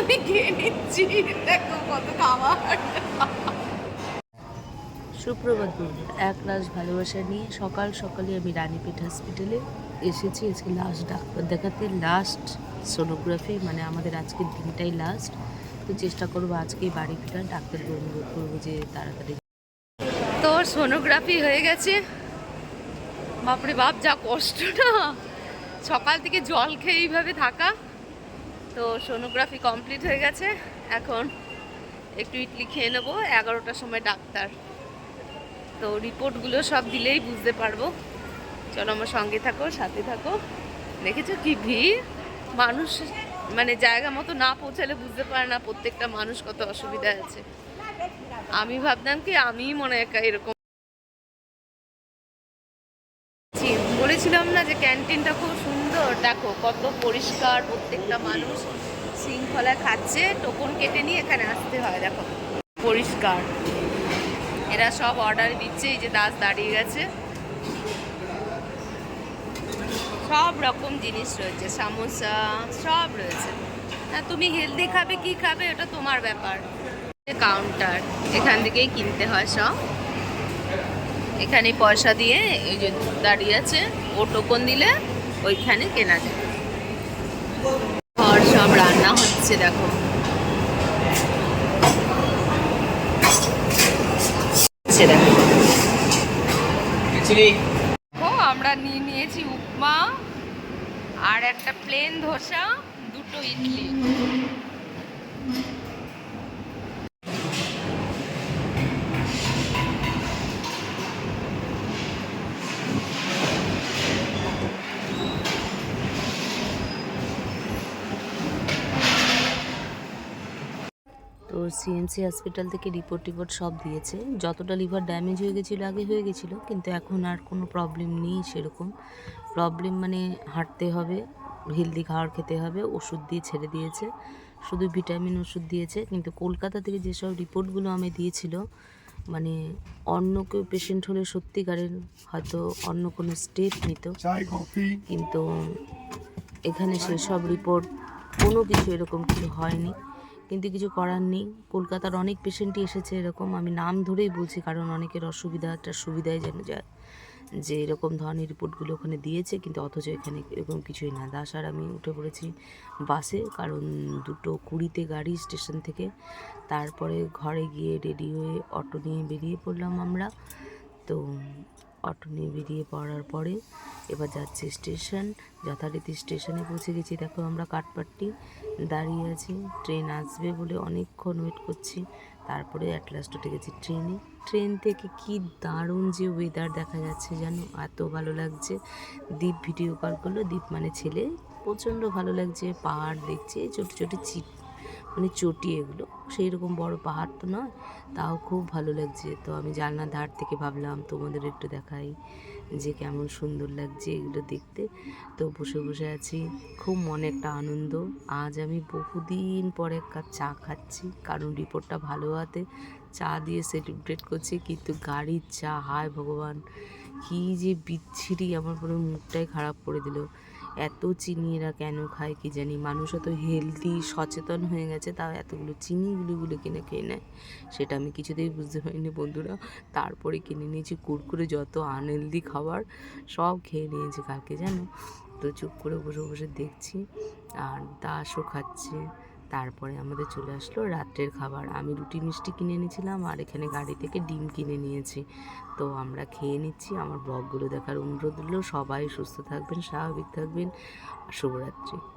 আমি খেয়ে নিচ্ছি। দেখো কত খাবার সুপ্রভাত এক লাশ ভালোবাসা নিয়ে সকাল সকালে আমি রানীপেট হসপিটালে এসেছি। আজকে লাস্ট ডাক্তার দেখাতে লাস্ট সোনোগ্রাফি মানে আমাদের আজকের দিনটাই লাস্ট তো চেষ্টা করব আজকেই বাড়ি ফেরার ডাক্তারকে অনুরোধ করব যে তাড়াতাড়ি। তো সোনোগ্রাফি হয়ে গেছে? বাপরে বাপ যা কষ্ট না। সকাল থেকে জল খেয়ে এইভাবে থাকা। তো সোনোগ্রাফি কমপ্লিট হয়ে গেছে। এখন একটু ইডলি খেয়ে নেব। এগারোটার সময় ডাক্তার। তো রিপোর্টগুলো সব দিলেই বুঝতে পারব। চলো আমার সঙ্গে থাকো, সাথে থাকো। দেখেছ কি ভিড়? মানুষ মানে জায়গা মতো না পৌঁছালে বুঝতে পারে না প্রত্যেকটা মানুষ কত অসুবিধা আছে। আমি ভাবতাম কি আমিই মনে একা এরকম যে ক্যান্টিনটা খুব সুন্দর। দেখো, কত পরিষ্কার প্রত্যেকটা মানুষ শৃঙ্খলায় খাচ্ছে। টোকন কেটে নিয়ে এখানে আসতে হয়, দেখো। পরিষ্কার। এরা সব অর্ডার দিচ্ছে, এই যে দাস দাঁড়িয়ে গেছে। সব রকম জিনিস রয়েছে, সামোসা, সব রয়েছে। না তুমি হেলদি খাবে, কি খাবে, ওটা তোমার ব্যাপার। কাউন্টার এখান থেকেই কিনতে হয় সব। এখানে পয়সা দিয়ে এই যে দাঁড়িয়ে আছে ও টোকন দিলে ওইখানে কেনা যায়। ঘর সব রান্না হচ্ছে দেখো। দেখো আমরা নিয়ে নিয়েছি উপমা আর একটা প্লেন ধোসা দুটো ইডলি। তো সিএমসি হসপিটাল থেকে রিপোর্ট টিপোর্ট সব দিয়েছে। যতটা লিভার ড্যামেজ হয়ে গেছিল আগে হয়ে গেছিল কিন্তু এখন আর কোনো প্রবলেম নেই সেরকম। প্রবলেম মানে হাঁটতে হবে হেলদি খাবার খেতে হবে ওষুধ দিয়ে ছেড়ে দিয়েছে শুধু ভিটামিন ওষুধ দিয়েছে। কিন্তু কলকাতা থেকে যেসব রিপোর্টগুলো আমি দিয়েছিল মানে অন্য কেউ পেশেন্ট হলে সত্যিকারের হয়তো অন্য কোনো স্টেপ নিত। কিন্তু এখানে সেসব রিপোর্ট কোনো কিছু এরকম কিছু হয়নি। কিন্তু কিছু করার নেই। কলকাতার অনেক পেশেন্টই এসেছে এরকম। আমি নাম ধরেই বলছি, কারণ অনেকের অসুবিধাটা সুবিধায় যেন যায়। যে এরকম ধরনের রিপোর্টগুলো ওখানে দিয়েছে, কিন্তু অথচ এখানে এরকম কিছুই না। দাস আর আমি উঠে পড়েছি বাসে, কারণ দুটো কুড়িতে গাড়ি স্টেশন থেকে। তারপরে ঘরে গিয়ে রেডি হয়ে অটো নিয়ে বেরিয়ে পড়লাম আমরা। তো অটো নিয়ে বেরিয়ে পড়ার পরে এবার যাচ্ছি স্টেশন, যথারীতি স্টেশনে পৌঁছে গেছি। দেখো আমরা কাঠপাট্টি দাঁড়িয়ে আছি, ট্রেন আসবে বলে অনেকক্ষণ ওয়েট করছি। তারপরে অ্যাট লাস্ট উঠে গেছি ট্রেনে। ট্রেন থেকে কি দারুণ যে ওয়েদার দেখা যাচ্ছে জানো? এত ভালো লাগছে। দ্বীপ ভিডিও কল করল। দ্বীপ মানে ছেলে। প্রচণ্ড ভালো লাগছে। পাহাড় দেখছে ছোটো ছোটো চিপ মানে চটি এগুলো। সেই রকম বড় পাহাড় তো নয়, তাও খুব ভালো লাগছে। তো আমি জানলার ধার থেকে ভাবলাম তোমাদের একটু দেখাই যে কেমন সুন্দর লাগছে এগুলো দেখতে। তো বসে বসে আছি, খুব মনে একটা আনন্দ। আজ আমি বহুদিন পরে এক কাপ চা খাচ্ছি, কারণ রিপোর্টটা ভালো হাতে চা দিয়ে সেলিব্রেট করছি, কিন্তু গাড়ির চা, হায় ভগবান, কী যে বিচ্ছিরি আমার পুরো মুখটাই খারাপ করে দিল। এত চিনি এরা কেন খায় কি জানি? মানুষ এত হেলদি সচেতন হয়ে গেছে, তাও এতগুলো চিনি গুলিগুলো কিনে খেয়ে নেয়। সেটা আমি কিছুতেই বুঝতে পারিনি বন্ধুরা। তারপরে কিনে নিয়েছি কুরকুরে, যত আনহেলদি খাবার, সব খেয়ে নিয়েছি কালকে, জানো? তো চুপ করে বসে বসে দেখছি, আর দাসও খাচ্ছে। তারপরে আমাদের চলে আসলো রাত্রের খাবার। আমি রুটি মিষ্টি কিনে এনেছিলাম আর এখানে গাড়ি থেকে ডিম কিনে নিয়েছি। তো আমরা খেয়ে নিচ্ছি। আমার ব্লগগুলো দেখার অনুরোধ রইল। সবাই সুস্থ থাকবেন, স্বাভাবিক থাকবেন। শুভরাত্রি।